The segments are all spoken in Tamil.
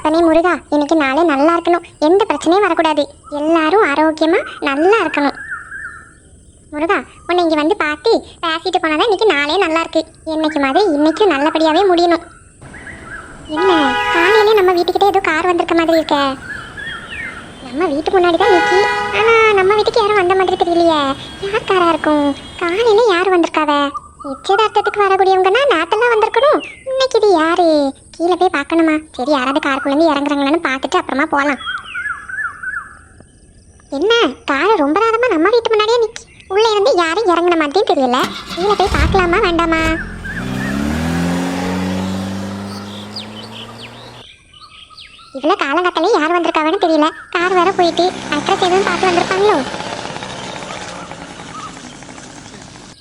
அப்பனே முருகா இன்னைக்கு நாளே நல்லா இருக்கணும். எந்த பிரச்சனையும் வரக்கூடாது. எல்லாரும் ஆரோக்கியமா நல்லா இருக்கணும். முருகா உன்னை இங்கே வந்து பார்த்து பேசிட்டு போனால் இன்னைக்கு நாளே நல்லா இருக்கு. என்னைக்கு மாதிரி இன்னைக்கும் நல்லபடியாகவே முடியணும். என்ன காலையிலே நம்ம வீட்டுக்கிட்டே ஏதோ கார் வந்திருக்க மாதிரி இருக்க. நம்ம வீட்டு முன்னாடி தான் நிக்கி. ஆனால் நம்ம வீட்டுக்கு யாரும் வந்த மாதிரி தெரியலையே. யார் காராக இருக்கும்? காலையில யார் வந்திருக்காவ? நிச்சயதார்த்தத்துக்கு வரக்கூடியவங்கன்னா நாட்டெல்லாம் வந்திருக்கணும். இன்னைக்கு இது யாரு? கீழே போய் பார்க்கணுமா? சரி யாராவது காருக்குள்ளேருந்து இறங்குறாங்களான்னு பார்த்துட்டு அப்புறமா போகலாம் என்ன? கார் ரொம்ப நேரமா நம்ம வீட்டு முன்னாடியே நிக்கி உள்ள இருந்து யாரும் இறங்குன மாதிரியும் தெரியல. கீழே போய் பார்க்கலாமா வேண்டாமா? இவ்வளோ காலங்கத்திலே யார் வந்திருக்காங்கன்னு தெரியல. கார் வேற போயிட்டு அட்ரஸ் எதுவும் பார்த்து வந்திருப்பாங்களோ?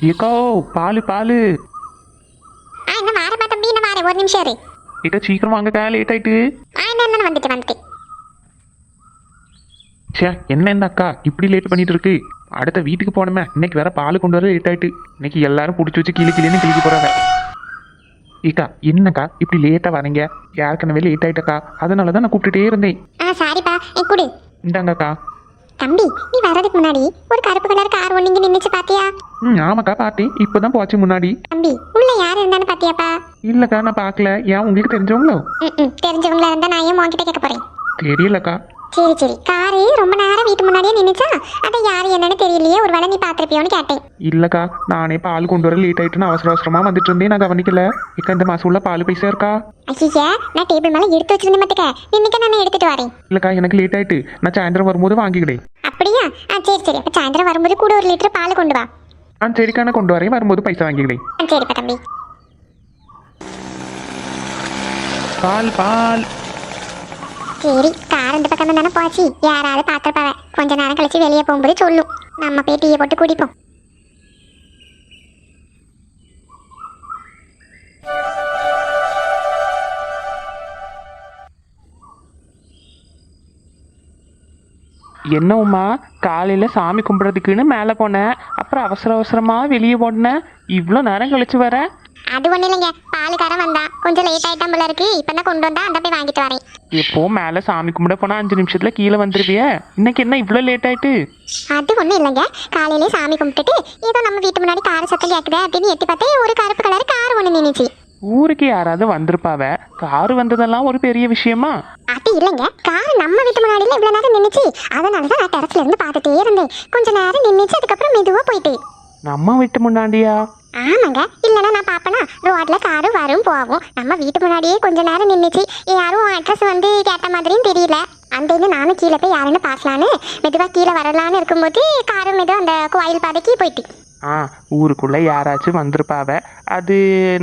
ஏக்கோ பால் பால். ஆ என்ன வாரமா தம்பி என்ன வாரேன். ஒரு நிமிஷம் இரு. ஏக்கா சீக்கிரம் வாங்கக்கா லேட் ஆயிட்டு. வந்துட்டு வந்துட்டு ச்சே என்ன இந்த அக்கா? இப்படி லேட் பண்ணிட்டு இருக்கு. அடுத்த வீட்டுக்கு போனோமே இன்னைக்கு வேற பால் கொண்டு வர லேட் ஆயிட்டு. இன்னைக்கு எல்லாரும் பிடிச்சி வச்சு கிளி கிளின்னு கிளிக்க போறாங்க. ஏக்கா என்னக்கா இப்படி லேட்டா வரீங்க யாருக்கனவே லேட் ஆயிட்டக்கா. அதனால தான் நான் கூப்பிட்டுட்டே இருந்தேன். ஆ சாரிப்பா. ஏ குடு. இந்தாங்கக்கா. தம்பி நீ வர்றதுக்கு முன்னாடி ஒரு கருப்பு கலர் கார் ஒன்று இங்கே நின்றுச்சு பாத்தியா? ம் ஆமாக்கா பார்த்தேன் இப்போதான் போச்சு முன்னாடி. தம்பி உள்ள யார் இருந்தான்னு பாத்தியாப்பா? இல்லக்கா நான் பார்க்கல. ஏன் உங்களுக்கு தெரிஞ்சவங்களோ? ம் தெரிஞ்சவங்களா இருந்தா நான் ஏன் உன்கிட்ட கேட்க போறேன்? தெரியலக்கா. சரி சரி. காரு ரொம்ப நேரம் வீட்டு முன்னாடியே நின்றுச்சா அதை யார் என்னன்னு தெரியலையே. ஒரு வேளை நீ பார்த்துருப்பியோன்னு கேட்டேன். இல்லக்கா நானே பால் கொண்டு வர லேட் ஆயிட்டுன்னு அவசர அவசரமா வந்துட்டு இருந்தேன். நான் கவனிக்கல. இக்கா இந்த மாசம் உள்ள பால் பைசா இருக்கா? ஐயா நான் டேபிள் மேலே எடுத்து வச்சிருந்தேன் மட்டுக்க இன்னைக்கு நான் எடுத்துட்டு வரேன். இல்லக்கா எனக்கு லேட் ஆயிட்டு. நான் சாயந்தரம் வரும்போது வாங்கிக்கிடேன் அப்படியா? ஆ சரி சரி. அப்போ சாயந்தரம் வரும்போது கூட ஒரு லிட்டர் பால் கொண்டு வா. ஆ சரிக்கா நான் கொண்டு வரேன். வரும்போது பைசா வாங்கிக்கிடேன் ஆ சரிப்பா தம்பி. பால் பால். சரி கார் இந்த பக்கம் தானே போச்சு. யாராவது பார்த்துருப்பாவ. கொஞ்ச நேரம் கழிச்சு வெளியே போகும்போது சொல்லும் நம்ம போய் டீயை போட்டு குடிப்போம். என்ன உமா? காலையில் சாமி கும்பிட்றதுக்குன்னு மேலே போனேன் அப்புறம் அவசர அவசரமாக வெளியே போனேன் இவ்வளோ நேரம் கழிச்சு வர. அது ஒன்றும் இல்லைங்க. பாலுக்காரன் வந்தான். கொஞ்சம் லேட் ஆயிட்டான் போல இருக்கு. இப்போ தான் கொண்டு வந்தா அந்த போய் வாங்கிட்டு வரேன். எப்போ மேலே சாமி கும்பிட போனால் அஞ்சு நிமிஷத்தில் கீழே வந்துருவிய? இன்னைக்கு என்ன இவ்வளோ லேட் ஆயிட்டு? அது ஒன்றும் இல்லைங்க. காலையிலே சாமி கும்பிட்டுட்டு ஏதோ நம்ம வீட்டு முன்னாடி கார் சத்தம் கேட்குது அப்படின்னு எட்டி பார்த்தே ஒரு கருப்பு கலர் கார் ஒன்று நின்றுச்சு ஊருக்கு யாராவது வந்திருப்பாவ? கார் வந்ததெல்லாம் ஒரு பெரிய விஷயமா? அது இல்லைங்க. கார் நம்ம வீட்டு முன்னாடியில இவ்வளோ நேரம் நின்றுச்சு அதனால தான் நான் டெரஸ்ல இருந்து பார்த்துட்டே இருந்தேன். கொஞ்ச நேரம் நின்றுச்சு அதுக்கப்புறம் மெதுவாக போயிட்டு நம்ம வீட்டு முன்னாடியா? ஆமாங்க. இல்லைன்னா நான் பார்ப்பேனா ரோட்ல காரு வரும் போகும் நம்ம வீட்டு முன்னாடியே கொஞ்ச நேரம் நின்றுச்சு யாரும் அட்ரஸ் வந்து கேட்ட மாதிரியும் தெரியல. அந்த இது நானும் கீழே போய் யாருன்னு பார்க்கலான்னு மெதுவாக கீழே வரலான்னு இருக்கும்போது காரும் மெதுவாக அந்த கோயில் பாதைக்கு போயிட்டு. ஆ ஊருக்குள்ளே யாராச்சும் வந்திருப்பாவ? அது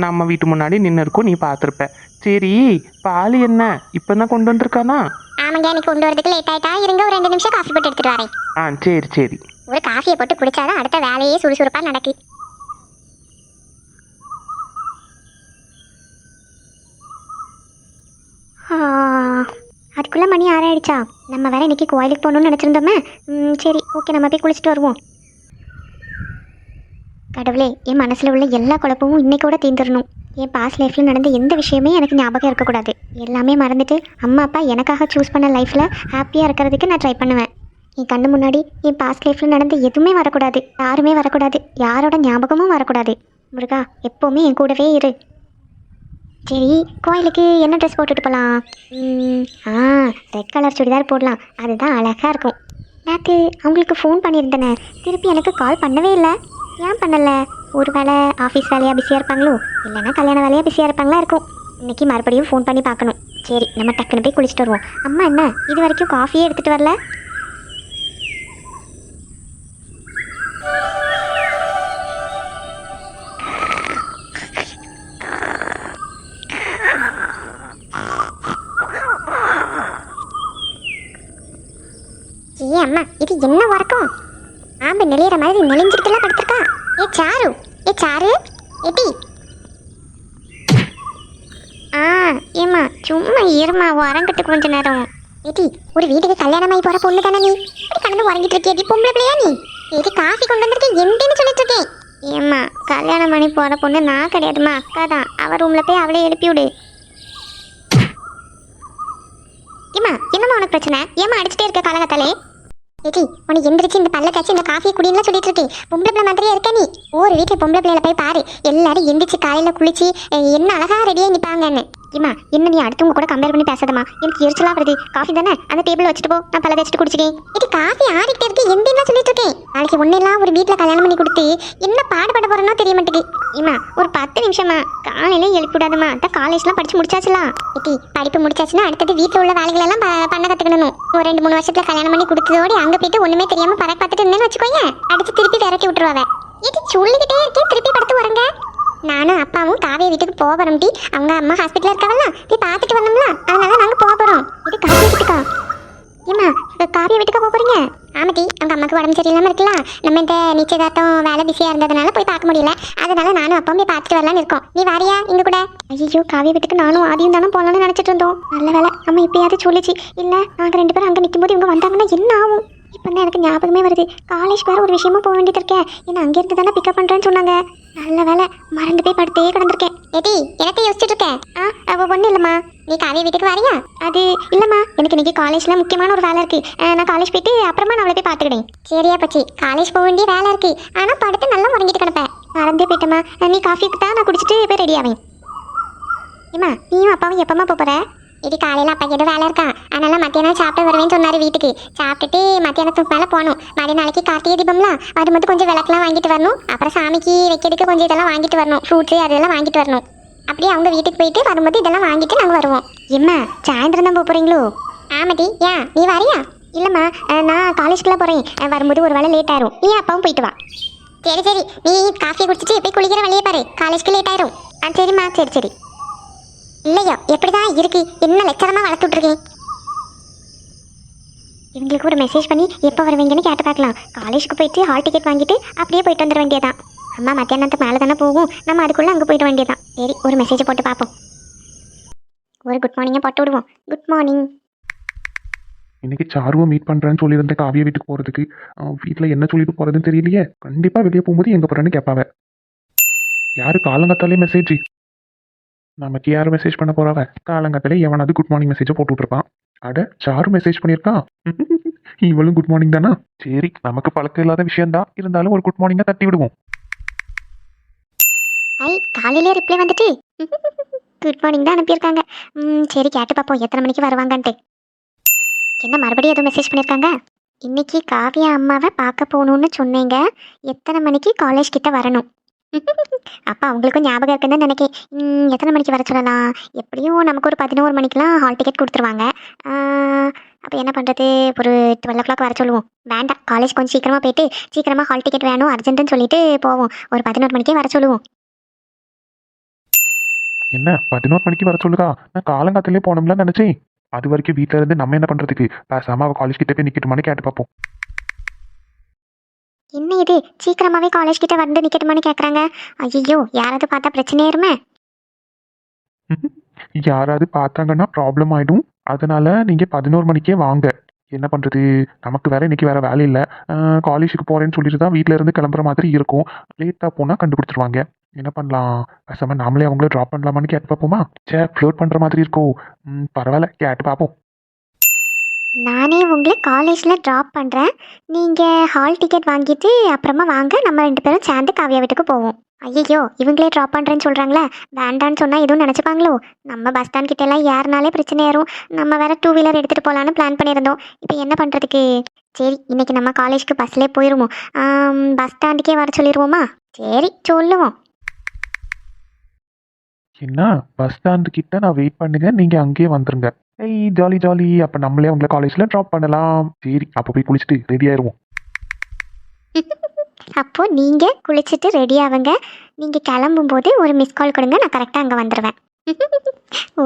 நம்ம வீட்டு முன்னாடி நின்று இருக்கும் நீ பார்த்துருப்ப. சரி பால் என்ன? இப்போ தான் கொண்டு வந்திருக்கானா? ஆமாங்க எனக்கு கொண்டு வரதுக்கு லேட் ஆயிட்டா. இருங்க ஒரு ரெண்டு நிமிஷம் காஃபி போட்டு எடுத்துட்டு வரேன். ஆ சரி சரி. ஒரு காஃபியை போட்டு குடிச்சாதான் அடுத்த வேலையே சுறுசுறுப்பாக நடக்கு. அதுக்குள்ளே மணி ஆறாயிடுச்சா? நம்ம வேற இன்றைக்கி கோயிலுக்கு போகணும்னு நினச்சிருந்தோமே. ம், சரி ஓகே நம்ம போய் குளிச்சுட்டு வருவோம். கடவுளே என் மனசில் உள்ள எல்லா குழப்பமும் இன்னைக்கோட தீர்ந்துடணும் என் பாஸ் லைஃப்பில் நடந்த எந்த விஷயமே எனக்கு ஞாபகம் இருக்கக்கூடாது. எல்லாமே மறந்துட்டு அம்மா அப்பா எனக்காக சூஸ் பண்ண லைஃப்பில் ஹாப்பியாக இருக்கிறதுக்கு நான் ட்ரை பண்ணுவேன். என் கண்ணு முன்னாடி என் பாஸ்ட் லைஃப்பில் நடந்த எதுவுமே வரக்கூடாது. யாருமே வரக்கூடாது. யாரோட ஞாபகமும் வரக்கூடாது. முருகா எப்போவுமே என் கூடவே இரு. சரி கோயிலுக்கு என்ன ட்ரெஸ் போட்டுட்டு போகலாம் ம், ஆ ரெட் கலர் சுடிதார் போடலாம். அதுதான் அழகாக இருக்கும். நேற்று அவங்களுக்கு ஃபோன் பண்ணியிருந்தேனே. திருப்பி எனக்கு கால் பண்ணவே இல்லை. ஏன் பண்ணலை? ஒரு வேளை ஆஃபீஸ் வேலையாக பிஸியாக இருப்பாங்களோ? இல்லைன்னா கல்யாண வேலையாக பிஸியாக இருப்பாங்களா இருக்கும். இன்னைக்கு மறுபடியும் ஃபோன் பண்ணி பார்க்கணும். சரி நம்ம டக்குன்னு போய் குளிச்சுட்டு வருவோம். அம்மா என்ன? இது வரைக்கும் காஃபியே எடுத்துகிட்டு வரல? ஏ அம்மா இது என்ன உறக்கம்? ஆம்பு நெளியிற மாதிரி நெளிஞ்சிட்டுலாம் படுத்திருக்கா. ஏ சாரு ஏ சாரு? எட்டி. ஆ ஏம்மா சும்மா இருமா உறங்கிட்டு கொஞ்ச நேரம். எட்டி ஒரு வீட்டுக்கு கல்யாணமாகி போகிற பொண்ணு தானே நீ? இப்படி கடந்து உறங்கிட்டு இருக்கியடி பொம்பளை பிள்ளையா நீ? எது காஃபி கொண்டு வந்திருக்கேன் எம்டின்னு சொல்லிட்டு இருக்கேன் ஏம்மா கல்யாணம் பண்ணி போற பொண்ணு நான் கிடையாதும்மா அக்கா தான். அவள் ரூமில் போய் அவளே எழுப்பி விடு. ஏமா என்னம்மா உனக்கு பிரச்சனை? ஏமா அடிச்சுட்டே இருக்க காலகத்தாலே ஏடி உனக்கு எந்திரிச்சு இந்த பல்ல தச்சு இந்த காஃபி குடின்னு சொல்லிட்டு இருக்கேன். பொம்பளை பிள்ளை மாதிரியே இருக்க நீ? ஒரு வீட்டில் பொம்பளை பிள்ளைல போய் பாரு. எல்லாரும் எந்திரிச்சு காலையில குளிச்சு என்ன அழகா ரெடியாக நிற்பாங்கன்னு ஏமா என்ன நீ அடுத்தவங்க கூட கம்பேர் பண்ணி பேசாதம்மா. எனக்கு எரிச்சலா வருது. காஃபி தானே? அந்த டேபிள் வச்சுட்டு போ. நான் பல்ல தேய்ச்சிட்டு குடிச்சிக்கேன் இது காஃபி ஆறிக்கிட்டே இருக்கு எந்த சொல்லிட்டு இருக்கேன். நாளைக்கு ஒன்னெல்லாம் ஒரு வீட்டில் கல்யாணம் பண்ணி கொடுத்து என்ன பாடுபட போறேனோ தெரிய மாட்டேங்குது. ஏமா ஒரு பத்து நிமிஷமா காலையில எழுப்பி விடாதம்மா. அதான் காலேஜ்லாம் படிச்சு முடிச்சாச்சுலாம் ஏட்டி படிப்பு முடிச்சாச்சுன்னா அடுத்தது வீட்டில் உள்ள வேலைகள் எல்லாம் ப- பண்ண கத்துக்கணும் ஒரு ரெண்டு மூணு வருஷத்துல கல்யாணம் பண்ணி கொடுத்ததோட அங்க போயிட்டு ஒண்ணுமே தெரியாம பறக்க பார்த்துட்டு இருந்தேன்னு வச்சுக்கோங்க அடிச்சு திருப்பி விரட்டி விட்டுருவாங்க ஏட்டி சொல்லிக்கிட்டே இருக்கேன். திருப்பி படுத்து வரங்க நானும் அப்பாவும் காவிய வீட்டுக்கு போகிறோம் டி. அவங்க அம்மா ஹாஸ்பிட்டல் இருக்கவல்ல? போய் பார்த்துட்டு வந்தோம்ல. அதனால நாங்கள் போக போகிறோம் இது காவிய வீட்டுக்கா. ஏம்மா காவிய வீட்டுக்கு போக போறீங்க? ஆமாட்டி அவங்க அம்மாவுக்கு உடம்பு சரியில்லாம இருக்கலாம். நம்ம இந்த நிச்சயதார்த்தம் வேலை பிஸியாக இருந்ததுனால போய் பார்க்க முடியல. அதனால நானும் அப்பாவும் போய் பார்த்துட்டு வரலான்னு இருக்கோம். நீ வாரியா? இங்க கூட. ஐயோ காவிய வீட்டுக்கு நானும் ஆதியும் தானே போகலாம்னு நினச்சிட்டு இருந்தோம். நல்ல வேலை அம்மா இப்பயாவது சொல்லிச்சு. இல்லை நாங்கள் ரெண்டு பேரும் அங்க நிக்கும்போது இவங்க வந்தாங்கன்னா என்ன ஆகும்? இப்போ தான் எனக்கு ஞாபகமே வருது. காலேஜ் வேறு ஒரு விஷயமா போக வேண்டியது இருக்கேன் என்ன அங்கேருந்து தானே பிக்கப் பண்ணுறேன்னு சொன்னாங்க. நல்ல வேலை மறந்து போய் படுத்தே கிடந்திருக்கேன். ஏடி எனக்கு யோசிச்சுட்டு இருக்கேன் ஆ அவ ஒன்றும் இல்லைம்மா. நீ காவிய வீட்டுக்கு வரியா? அது இல்லைம்மா. எனக்கு இன்னைக்கு காலேஜில் முக்கியமான ஒரு வேலை இருக்கு. நான் காலேஜ் போயிட்டு அப்புறமா நான் அவளை போய் பார்த்துக்கிட்டேன் சரியா பச்சி. காலேஜ் போக வேண்டிய வேலை இருக்கு. ஆனால் படுத்து நல்லா உறங்கிட்டு கிடப்பேன். மறந்தே போயிட்டேம்மா. நீ காஃபி தான் நான் குடிச்சிட்டு போய் ரெடி ஆவேன். ஏம்மா நீயும் அப்பாவும் எப்பமா போற? இது காலையில் அப்பா ஏதோ வேலை இருக்கா? அதனால மத்தியானம் சாப்பிட்டு வருவேன்னு சொன்னார் வீட்டுக்கு. சாப்பிட்டுட்டு மத்தியானத்துக்கு மேலே போகணும் மறுநாளைக்கு நாளைக்கு கார்த்திகை தீபம்ல. வரும்போது கொஞ்சம் விளக்கெல்லாம் வாங்கிட்டு வரணும். அப்புறம் சாமிக்கு வைக்கிறதுக்கு கொஞ்சம் இதெல்லாம் வாங்கிட்டு வரணும். ஃப்ரூட்ஸு அதெல்லாம் வாங்கிட்டு வரணும். அப்படியே அவங்க வீட்டுக்கு போயிட்டு வரும்போது இதெல்லாம் வாங்கிட்டு நாங்கள் வருவோம். எம்மா சாயந்தரம் தான் போகிறீங்களோ ஆமாட்டி ஏன் நீ வரியா? இல்லைம்மா நான் காலேஜ்க்குலாம் போகிறேன் வரும்போது ஒரு வேளை லேட் ஆயிரும். நீ அப்பாவும் போயிட்டு வா. சரி சரி. நீ காஃபி குடிச்சிட்டு போய் குளிக்கிற வழியே பாரு. காலேஜ்க்கு லேட் ஆயிரும். ஆ சரிம்மா. சரி சரி. இல்லையோ எப்படிதான் இருக்கு? என்ன லட்சணமா வளர்த்து விட்ருக்கேன் இவங்களுக்கு ஒரு மெசேஜ் பண்ணி எப்போ வருவீங்கன்னு கேட்டு பார்க்கலாம். காலேஜுக்கு போயிட்டு ஹால் டிக்கெட் வாங்கிட்டு அப்படியே போயிட்டு வந்துட வேண்டியதான் அம்மா மத்தியானத்துக்கு மேலே தானே போகும். நம்ம அதுக்குள்ளே அங்கே போயிட வேண்டியதான் சரி ஒரு மெசேஜ் போட்டு பார்ப்போம். ஒரு குட் மார்னிங்கை போட்டு விடுவோம். குட் மார்னிங் இன்னைக்கு சாருவை மீட் பண்ணுறேன்னு சொல்லியிருந்தேன் காவிய வீட்டுக்கு போகிறதுக்கு வீட்டில் என்ன சொல்லிட்டு போகிறதுன்னு தெரியலையே. கண்டிப்பாக வெளியே போகும்போது எங்கே போகிறேன்னு கேட்பாவே யாரு காலங்கத்தாலே மெசேஜ் நமக்கு யார் மெசேஜ் பண்ண போறாவ காலங்கத்தாலே எவனாவது குட் மார்னிங் மெசேஜை போட்டு விட்ருப்பான் அட சாரு மெசேஜ் பண்ணியிருக்கான். இவளும் குட் மார்னிங் தானா? சரி நமக்கு பழக்கம் இல்லாத விஷயம்தான். இருந்தாலும் ஒரு குட் மார்னிங்கை தட்டி விடுவோம். ஐ காலையிலே ரிப்ளை வந்துட்டு. குட் மார்னிங் தான் அனுப்பியிருக்காங்க. ம், சரி கேட்டு பார்ப்போம். எத்தனை மணிக்கு வருவாங்கன்ட்டு. என்ன மறுபடியும் எதுவும் மெசேஜ் பண்ணியிருக்காங்க? இன்னைக்கு காவியா அம்மாவை பார்க்க போகணும்னு சொன்னீங்க. எத்தனை மணிக்கு காலேஜ் கிட்ட வரணும்? அப்பா அவங்களுக்கும் ஞாபகம் இருக்குன்னு தான் நினைக்கிறேன் எத்தனை மணிக்கு வர சொல்லலாம்? எப்படியும் நமக்கு ஒரு பதினோரு மணிக்கெலாம் ஹால் டிக்கெட் கொடுத்துருவாங்க. அப்போ என்ன பண்ணுறது ஒரு டுவெல் ஓ கிளாக் வர சொல்லுவோம். வேண்டாம் காலேஜ் கொஞ்சம் சீக்கிரமாக போயிட்டு சீக்கிரமாக ஹால் டிக்கெட் வேணும் அர்ஜென்ட்டுன்னு சொல்லிட்டு போவோம். ஒரு பதினோரு மணிக்கே வர சொல்லுவோம். என்ன? பதினோரு மணிக்கு வர சொல்லுதா நான் காலங்காத்திலே போனோம்லாம் நினச்சேன். அது வரைக்கும் வீட்டில இருந்து நம்ம என்ன பண்ணுறதுக்கு பேசாமல் அவள் காலேஜ் கிட்டே போய் மணிக்கு கேட்டு பார்ப்போம். என்ன இது? சீக்கிரமாவே காலேஜ் கிட்ட வந்து நிக்கட்டுமான்னு கேக்குறாங்க. ஐயோ யாராவது பார்த்தா பிரச்சனையாயிருமே யாராவது பார்த்தாங்கன்னா ப்ராப்ளம் ஆயிடும். அதனால நீங்க பதினோரு மணிக்கே வாங்க. என்ன பண்றது? நமக்கு வேற இன்னைக்கு வேற வேலை இல்லை. காலேஜுக்கு போறேன்னு சொல்லிட்டு தான் வீட்டில் இருந்து கிளம்புற மாதிரி இருக்கும். லேட்டா போனா கண்டுபிடிச்சிருவாங்க. என்ன பண்ணலாம்? பேசாம நாமளே அவங்கள ட்ராப் பண்ணலாமான்னு கேட்டு பார்ப்போமா? சே ஃப்ளோட் பண்ற மாதிரி இருக்கும் ம், பரவாயில்ல கேட்டு பார்ப்போம். நானே உங்களை காலேஜில் ட்ராப் பண்ணுறேன் நீங்கள் ஹால் டிக்கெட் வாங்கிட்டு அப்புறமா வாங்க. நம்ம ரெண்டு பேரும் சேர்ந்து காவியா வீட்டுக்கு போவோம். ஐயோ இவங்களே ட்ராப் பண்ணுறேன்னு சொல்கிறாங்களே வேண்டான்னு சொன்னால் எதுவும் நினச்சிப்பாங்களோ? நம்ம பஸ் ஸ்டாண்ட் கிட்ட எல்லாம் ஏறினாலே பிரச்சனை ஏறும். நம்ம வேறு டூ வீலர் எடுத்துகிட்டு போகலான்னு பிளான் பண்ணியிருந்தோம். இப்போ என்ன பண்ணுறதுக்கு சரி இன்னைக்கு நம்ம காலேஜ்க்கு பஸ்லேயே போயிடுவோம் பஸ் ஸ்டாண்டுக்கே வர சொல்லிடுவோமா சரி சொல்லுவோம். என்ன பஸ் ஸ்டாண்டு கிட்ட நான் வெயிட் பண்ணுங்க நீங்க அங்கேயே வந்துருங்க. ஏய் ஜாலி ஜாலி அப்ப நம்மளே உங்களை காலேஜ்ல ட்ராப் பண்ணலாம். சரி அப்ப போய் குளிச்சுட்டு ரெடி ஆயிருவோம். அப்போ நீங்கள் குளிச்சுட்டு ரெடி ஆகுங்க நீங்கள் கிளம்பும்போது ஒரு மிஸ் கால் கொடுங்க. நான் கரெக்டாக அங்கே வந்துடுவேன்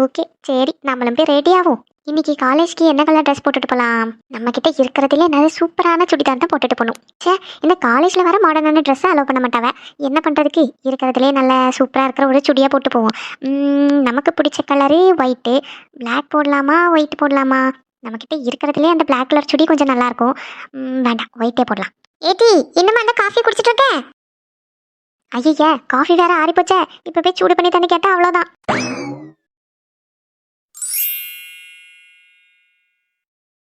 ஓகே சரி நம்மளும் போய் ரெடி ஆகும் இன்னைக்கு காலேஜ்க்கு என்ன கலர் ட்ரெஸ் போட்டுட்டு போகலாம் நம்ம கிட்ட இருக்கிறதுலே நல்ல சூப்பரான சுடிதார் தான் போட்டுட்டு போகணும். சே இந்த காலேஜில் வர மாடர்னான ட்ரெஸ்ஸை அலோவ் பண்ண மாட்டாவ. என்ன பண்ணுறதுக்கு இருக்கிறதுலே நல்ல சூப்பராக இருக்கிற ஒரு சுடியாக போட்டு போவோம். நமக்கு பிடிச்ச கலரு ஒயிட்டு பிளாக் போடலாமா? ஒயிட் போடலாமா? நம்மக்கிட்ட இருக்கிறதுலே அந்த பிளாக் கலர் சுடி கொஞ்சம் நல்லாயிருக்கும் உம், வேண்டாம் ஒயிட்டே போடலாம். ஏடி இன்னும் அந்த காஃபி குடிச்சிட்டு இருக்க? ஐயா காஃபி வேற ஆறி போச்சே இப்போ போய் சூடு பண்ணி தண்ணி கேட்டால் அவ்வளோதான்